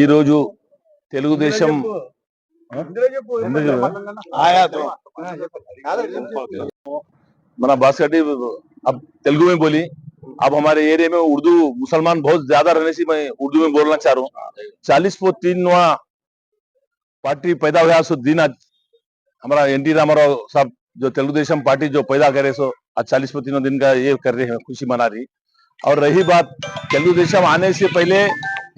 ఈరోజు తెలుగుదేశం ఎందుకు చెప్పు? ఆయా తో. मना बासठ अब तेलुगु में बोली अब हमारे एरिया में उर्दू मुसलमान बहुत ज्यादा रहने से मैं उर्दू में बोलना चाह रहा हूँ चालीस पो तीन पार्टी पैदा हुआ सो दिन आज हमारा एन टी रामाराव साहब जो तेलुगु देशम पार्टी जो पैदा करे सो आज चालीस पो तीनों दिन का ये कर रहे हैं खुशी मना रही और रही बात तेलुगु देशम आने से पहले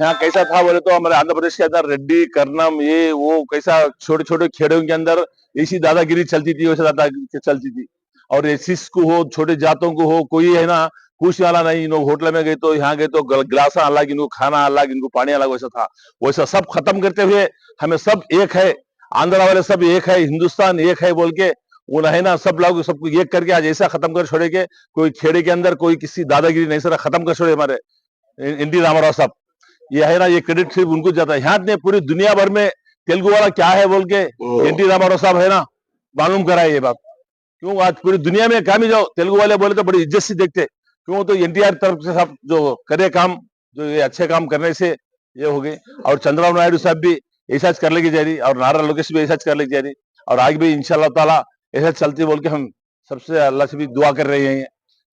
यहाँ कैसा था बोले तो हमारे आंध्र प्रदेश के अंदर रेड्डी, करनम, ये, वो, कैसा छोटे छोटे खेड़ों के अंदर ऐसी दादागिरी चलती थी, वैसे दादागिरी चलती थी। और एसिस को हो, छोटे जातों को हो, कोई है ना पूछने वाला नहीं इनको होटल में गए तो यहाँ गए तो गल- गिलासा अलग, इनको खाना अलग, इनको पानी अलग, वैसा था। वैसा सब खत्म करते हुए हमें सब एक है, आंध्र वाले सब एक है, हिंदुस्तान एक है बोल के, वो है ना, सब लोग सबको एक करके आज ऐसा खत्म कर छोड़े के कोई खेड़े के अंदर कोई किसी दादागिरी नहीं, सर खत्म कर छोड़े हमारे एन टी रामाराव साहब। ये है ना ये क्रेडिट सिर्फ़ उनको जाता है। यहाँ ने पूरी दुनिया भर में तेलुगु वाला क्या है बोल के एन टी रामाराव साहब है ना मालूम करा है ये बात। क्यों? आज पूरी दुनिया में काम ही जाओ तेलुगु वाले बोले तो बड़ी इज़्ज़त से देखते। क्यों? तो एनटीआर तरफ़ से सब जो करे काम जो ये अच्छे काम करने से ये हो गए। और चंद्रबाबू नायडू साहब भी ऐसा कर लेके जा रही और नारा लोकेश भी ऐसा कर लेके जा रही और आगे भी इंशाल्लाह ताला ऐसा चलती बोल के हम सबसे अल्लाह से भी दुआ कर रहे हैं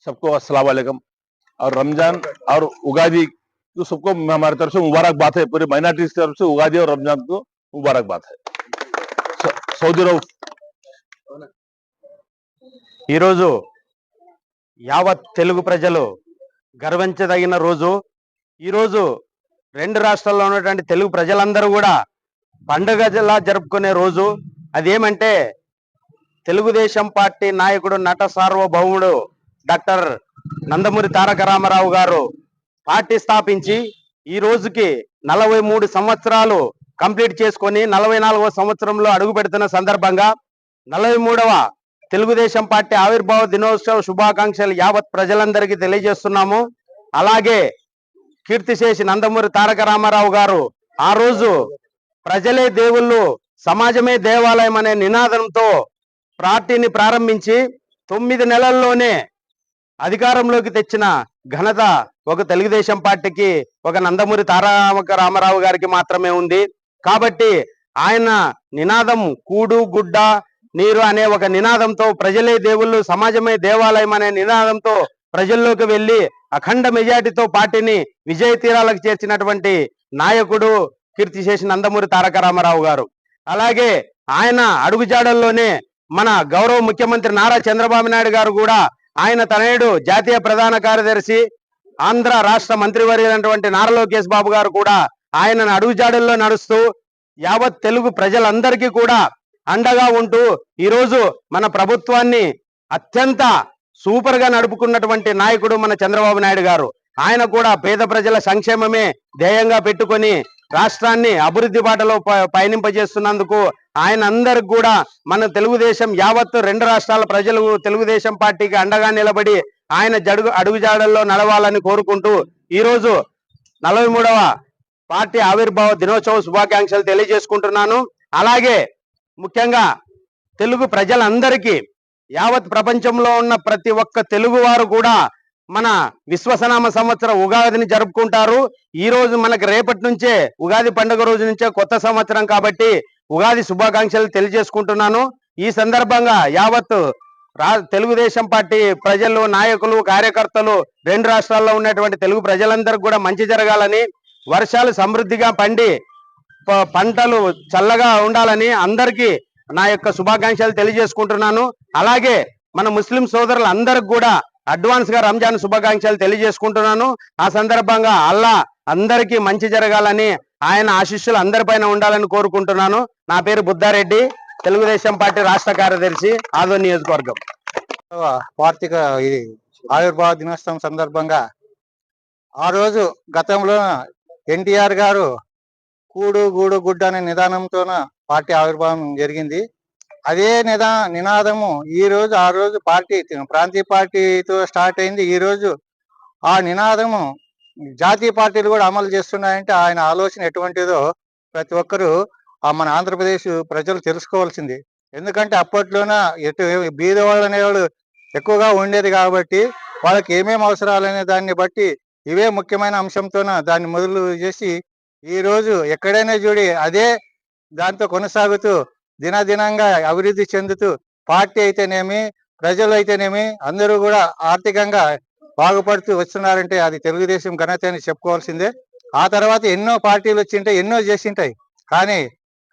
सबको अस्सलाम और रमज़ान और उगादी तो सबको हमारी तरफ से मुबारकबाद है पूरे माइनॉरिटी की तरफ से उगादी और रमजान को मुबारकबाद है सौ- सऊदी अरब ఈరోజు యావత్ తెలుగు ప్రజలు గర్వించదగిన రోజు ఈరోజు రెండు రాష్ట్రాల్లో ఉన్నటువంటి తెలుగు ప్రజలందరూ కూడా పండుగలా జరుపుకునే రోజు అదేమంటే తెలుగుదేశం పార్టీ నాయకుడు నట సార్వభౌముడు డాక్టర్ నందమూరి తారక రామారావు గారు పార్టీ స్థాపించి ఈ రోజుకి నలభై మూడు సంవత్సరాలు కంప్లీట్ చేసుకొని నలభై నాలుగవ సంవత్సరంలో అడుగు పెడుతున్న సందర్భంగా నలభై మూడవ తెలుగుదేశం పార్టీ ఆవిర్భావ దినోత్సవ శుభాకాంక్షలు యావత్ ప్రజలందరికీ తెలియజేస్తున్నాము. అలాగే కీర్తిశేషి నందమూరి తారక రామారావు గారు ఆ రోజు ప్రజలే దేవుళ్ళు సమాజమే దేవాలయం అనే నినాదంతో పార్టీని ప్రారంభించి తొమ్మిది నెలల్లోనే అధికారంలోకి తెచ్చిన ఘనత ఒక తెలుగుదేశం పార్టీకి ఒక నందమూరి తారక రామారావు గారికి మాత్రమే ఉంది. కాబట్టి ఆయన నినాదం కూడు గుడ్డ నీరు అనే ఒక నినాదంతో ప్రజలే దేవుళ్ళు సమాజమే దేవాలయం అనే నినాదంతో ప్రజల్లోకి వెళ్ళి అఖండ మెజార్టీతో పార్టీని విజయ తీరాలకు చేర్చినటువంటి నాయకుడు కీర్తి చేసిన నందమూరి తారక రామారావు గారు. అలాగే ఆయన అడుగుజాడల్లోనే మన గౌరవ ముఖ్యమంత్రి నారా చంద్రబాబు నాయుడు గారు కూడా ఆయన తనయుడు జాతీయ ప్రధాన కార్యదర్శి ఆంధ్ర రాష్ట్ర మంత్రివర్యులైనటువంటి నారా లోకేష్ బాబు గారు కూడా ఆయనను అడుగుజాడల్లో నడుస్తూ యావత్ తెలుగు ప్రజలందరికీ కూడా అండగా ఉంటూ ఈరోజు మన ప్రభుత్వాన్ని అత్యంత సూపర్గా నడుపుకున్నటువంటి నాయకుడు మన చంద్రబాబు నాయుడు గారు. ఆయన కూడా పేద ప్రజల సంక్షేమమే ధ్యేయంగా పెట్టుకొని రాష్ట్రాన్ని అభివృద్ధి బాటలో ప- పయనింపజేస్తున్నందుకు ఆయన అందరికి కూడా మన తెలుగుదేశం యావత్తు రెండు రాష్ట్రాల ప్రజలు తెలుగుదేశం పార్టీకి అండగా నిలబడి ఆయన జడుగు అడుగుజాడల్లో నడవాలని కోరుకుంటూ ఈరోజు నలభై మూడవ పార్టీ ఆవిర్భావ దినోత్సవ శుభాకాంక్షలు తెలియజేసుకుంటున్నాను. అలాగే ముఖ్యంగా తెలుగు ప్రజలందరికీ యావత్ ప్రపంచంలో ఉన్న ప్రతి ఒక్క తెలుగు వారు కూడా మన విశ్వసనామ సంవత్సర ఉగాదిని జరుపుకుంటారు. ఈ రోజు మనకి రేపటి నుంచే ఉగాది పండుగ రోజు నుంచే కొత్త సంవత్సరం కాబట్టి ఉగాది శుభాకాంక్షలు తెలియజేసుకుంటున్నాను. ఈ సందర్భంగా యావత్ రా తెలుగుదేశం పార్టీ ప్రజలు నాయకులు కార్యకర్తలు రెండు రాష్ట్రాల్లో ఉన్నటువంటి తెలుగు ప్రజలందరికీ కూడా మంచి జరగాలని వర్షాలు సమృద్ధిగా పండి ప- పంటలు చల్లగా ఉండాలని అందరికీ నా యొక్క శుభాకాంక్షలు తెలియజేసుకుంటున్నాను. అలాగే మన ముస్లిం సోదరులు అందరికి కూడా అడ్వాన్స్గా రంజాన్ శుభాకాంక్షలు తెలియజేసుకుంటున్నాను. ఆ సందర్భంగా అల్లా అందరికీ మంచి జరగాలని ఆయన ఆశీస్సులు అందరిపైన ఉండాలని కోరుకుంటున్నాను. నా పేరు బుద్ధారెడ్డి. తెలుగుదేశం పార్టీ రాష్ట్ర కార్యదర్శి ఆదో నియోజకవర్గం. వార్షిక ఇది ఆవిర్భావ దినోత్సవం సందర్భంగా ఆ రోజు గతంలో ఎన్టీఆర్ గారు కూడు గూడు గుడ్డ అనే నిదానంతోన పార్టీ ఆవిర్భావం జరిగింది. అదే నిదా నినాదము ఈ రోజు ఆ రోజు పార్టీ ప్రాంతీయ పార్టీతో స్టార్ట్ అయింది. ఈ రోజు ఆ నినాదము జాతీయ పార్టీలు కూడా అమలు చేస్తున్నాయంటే ఆయన ఆలోచన ఎటువంటిదో ప్రతి ఒక్కరూ ఆ మన ఆంధ్రప్రదేశ్ ప్రజలు తెలుసుకోవాల్సింది. ఎందుకంటే అప్పట్లోన ఎటు బీదవాళ్ళు అనేవాళ్ళు ఎక్కువగా ఉండేది కాబట్టి వాళ్ళకి ఏమేమి అవసరాలు అనే దాన్ని బట్టి ఇవే ముఖ్యమైన అంశంతోన దాన్ని మొదలు చేసి ఈ రోజు ఎక్కడైనా చూడి అదే దాంతో కొనసాగుతూ దినదినంగా అభివృద్ధి చెందుతూ పార్టీ అయితేనేమి ప్రజలు అయితేనేమి అందరూ కూడా ఆర్థికంగా బాగుపడుతూ వస్తున్నారంటే అది తెలుగుదేశం ఘనత అని చెప్పుకోవాల్సిందే. ఆ తర్వాత ఎన్నో పార్టీలు వచ్చింటే ఎన్నో చేసింటాయి. కానీ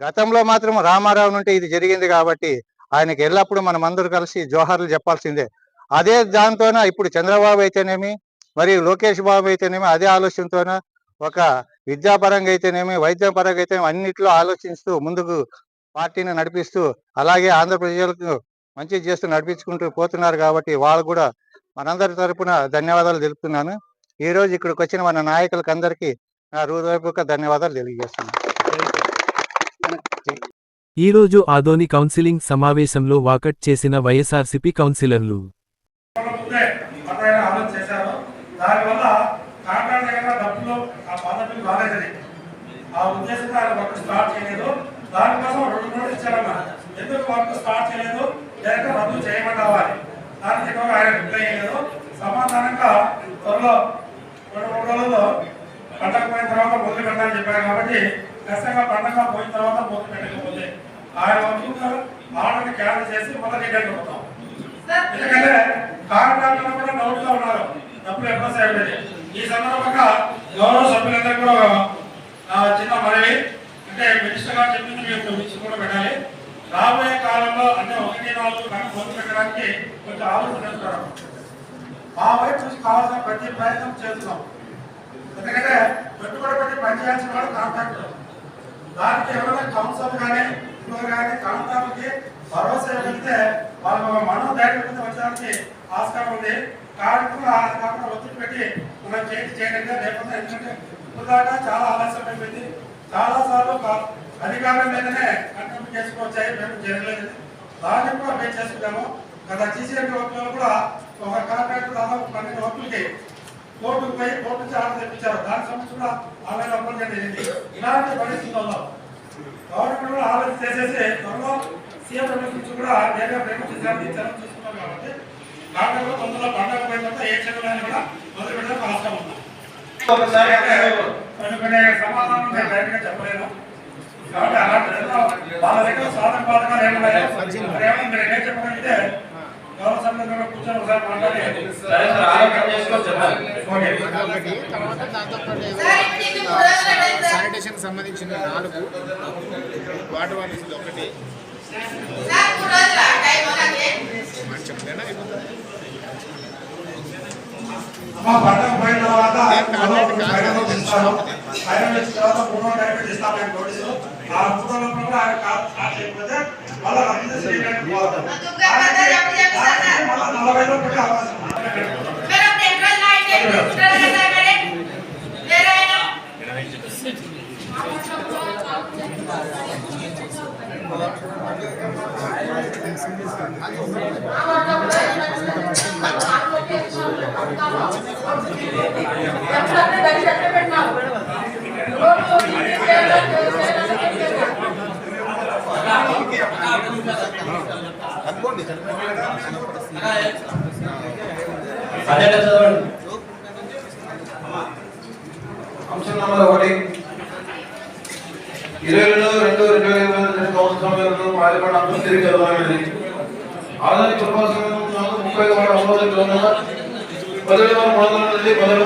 గతంలో మాత్రం రామారావు నుండి ఇది జరిగింది కాబట్టి ఆయనకి ఎల్లప్పుడూ మనం అందరూ కలిసి జోహార్లు చెప్పాల్సిందే. అదే దాంతోన ఇప్పుడు చంద్రబాబు అయితేనేమి మరి లోకేష్ బాబు అయితేనేమి అదే ఆలోచనతోన ఒక విద్యాపరంగా అయితేనేమి వైద్య పరంగా అయితేనేమి అన్నిట్లో ఆలోచిస్తూ ముందుకు పార్టీని నడిపిస్తూ అలాగే ఆంధ్ర మంచి చేస్తూ నడిపించుకుంటూ పోతున్నారు కాబట్టి వాళ్ళు కూడా మనందరి తరపున ధన్యవాదాలు తెలుపుతున్నాను. ఈ రోజు ఇక్కడికి వచ్చిన మన నాయకులకు అందరికీ నా హృదయపూర్వక ధన్యవాదాలు తెలియజేస్తున్నాను. ఈ రోజు ఆదోని కౌన్సిలింగ్ సమావేశంలో వాకట్ చేసిన వైఎస్ఆర్సీపీ కౌన్సిలర్లు. ఆ ఉద్దేశంతో ఆయన వర్క్ స్టార్ట్ చేయలేదు. దానికోసం రెండు నోటీస్ ఇచ్చారన్న ఎందుకు వర్క్ స్టార్ట్ చేయలేదు? రద్దు చేయమని కావాలి దానికి ఎక్కువగా ఆయన రిప్లై చేయలేదు సమాధానంగా త్వరలో రెండు మూడు రోజుల్లో పండగ పోయిన తర్వాత మొదలు పెట్టాలని చెప్పారు కాబట్టి ఖచ్చితంగా పండగ పోయిన తర్వాత మొదలు పెట్టకపోతే ఆయన వర్క్ ఆర్డర్ని క్యాన్సిల్ చేసి మళ్ళీ రిటర్న్ అవుతాం ఎందుకంటే కాంట్రాక్టర్లు కూడా డౌట్గా ఉన్నారు. డబ్బులు ఎక్కడ సేవ్ ఈ సందర్భంగా గౌరవ సభ్యులందరూ కూడా చిన్న మనవి అంటే మినిస్టర్ గారు చెప్పింది మీరు కూడా పెట్టాలి. రాబోయే కాలంలో అంటే ఒకటి నాలుగు కన్నా మొదలు పెట్టడానికి కొంచెం ఆలోచన చేస్తున్నారు మా వైపు నుంచి కావాల్సిన ప్రతి ప్రయత్నం చేస్తున్నాం. ఎందుకంటే పెట్టుబడి పెట్టి పనిచేయాల్సిన వాడు కాంట్రాక్టర్. దానికి ఎవరైనా కౌన్సిల్ కానీ ఇంకొకరు కానీ కాంట్రాక్టర్కి భరోసా ఇవ్వగలిగితే వాళ్ళ మనం మనోధైర్యం వచ్చడానికి ఆస్కారం ఉంది. కార్మికులు ఆ కాకుండా ఒత్తిడి పెట్టి మనం చేతి చేయడం లేకపోతే ఎందుకంటే ఇప్పుడు దాకా చాలా ఆలస్యం అయిపోయింది చాలా సార్లు అధికారం మీదనే కంటెంప్ట్ కేసులు వచ్చాయి మేము జరగలేదు. దాన్ని కూడా మేము చేసుకున్నాము గత జీసీఎంపీ వర్క్లో కూడా ఒక కాంట్రాక్టర్ దాదాపు పన్నెండు వర్కులకి కోర్టుకు పోయి కోర్టు నుంచి ఆర్డర్ తెప్పించారు. దానికి సంబంధించి కూడా ఆన్లైన్ అప్లోడ్ జరిగింది. ఇలాంటి పరిస్థితుల్లో గవర్నమెంట్ కూడా ఆలోచన చేసేసి త్వరలో సీఎం నుంచి కూడా నేరుగా ప్రేమ చేయాలని చర్యలు తీసుకున్నారు కాబట్టి కాకపోతే తొందరలో పండగ పోయిన తర్వాత ఏ చర్యలైనా కూడా మొదలు పెట్టడానికి అవసరం ఉంది ఒకసారి సమాధానం నేను డైరెక్ట్గా చెప్పలేను. కాబట్టి అలాంటి ఏదైనా వాళ్ళ దగ్గర సాధన బాధకాలు ఏమున్నాయో మరి ఏమైనా మీరు ఏం చెప్పగలిగితే గౌరవ సభ్యులు కూడా కూర్చొని ఒకసారి మాట్లాడి. ఓకే. శానిటేషన్ సంబంధించిన నాలుగు వాటర్ వాటర్ ఒకటి. మాట చెప్పలేనా పంటకు పోయిన తర్వాత ఐరన్ ఇచ్చిన తర్వాత మూడో డైరెక్ట్ ఇస్తాను నేను నోటీసు ఆ మూడో లోపల కూడా ఆయన కాదు స్టార్ట్ చేయకపోతే మళ్ళీ రద్దు చేసి రిటర్న్ పోతాం దానికి దానికి మళ్ళీ నలభై రోజులు అంశం నెంబర్ ఒకటి ఇరవై రెండు రెండు రెండు వేల ఇరవై రెండు సంవత్సరం వరకు అంశం తిరిగి చదవమైనది ఆధునిక ప్రపోజల్ ముప్పై వాడు పదిహేడు మూడు వందల నుండి పదిహేడు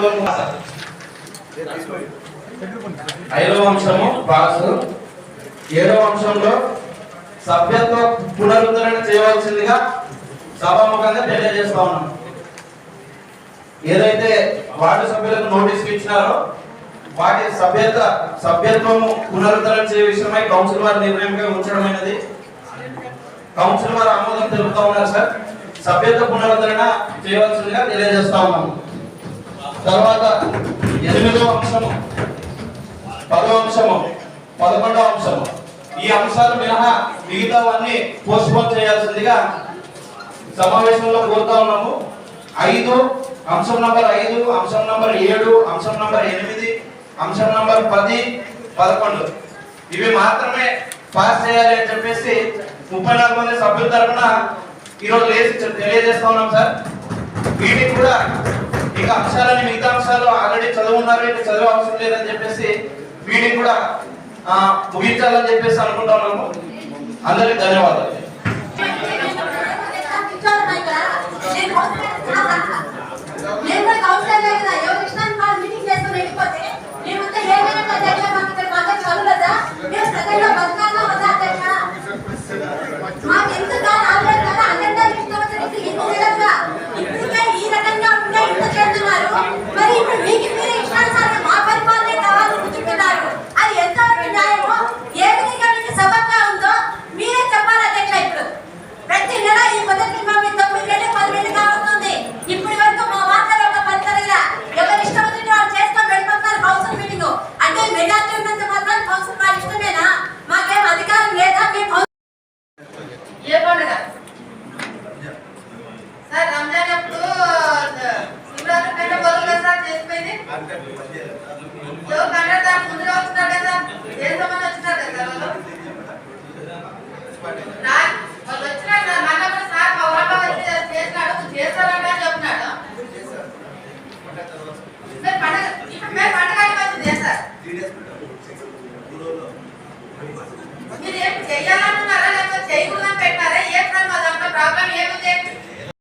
ఐదవ అంశము పాసు ఏడవ అంశంలో సభ్యత్వ పునరుద్ధరణ చేయవలసిందిగా సభాముఖంగా తెలియజేస్తా ఉన్నాం. ఏదైతే వార్డు సభ్యులకు నోటీస్ ఇచ్చినారో వాటి సభ్యత సభ్యత్వము పునరుద్ధరణ చేయ విషయమై కౌన్సిల్ వారి నిర్ణయంగా ఉంచడమైనది కౌన్సిల్ వారు ఆమోదం తెలుపుతా ఉన్నారు సార్. సభ్యత్వ పునరుద్ధరణ చేయవలసిందిగా తెలియజేస్తా ఉన్నాము తర్వాత ఎనిమిదో అంశము పదో అంశము పదకొండవ అంశము. ఈ అంశాలు మినహా మిగతావన్నీ పోస్ట్పోన్ చేయాల్సిందిగా సమావేశంలో కోరుతా ఉన్నాము. ఐదు అంశం నంబర్ ఐదు అంశం నంబర్ ఏడు అంశం నంబర్ ఎనిమిది అంశం నంబర్ పది పదకొండు. ఇవి మాత్రమే పాస్ చేయాలి అని చెప్పేసి ముప్పై నాలుగు మంది సభ్యుల తరఫున ఈరోజు లేసి తెలియజేస్తా ఉన్నాం సార్. వీటికి కూడా ఇక అంశాలని మిగతా అంశాలు ఆల్రెడీ చదువున్నారు ఇక చదివే అవసరం లేదని చెప్పేసి వీటికి కూడా ముగించాలని చెప్పేసి అనుకుంటాము అందరికి ధన్యవాదాలు. మీటింగ్ చేస్తున్నా మేమంతా ఏమైనా చదువులదా మేము సగంలో Tá?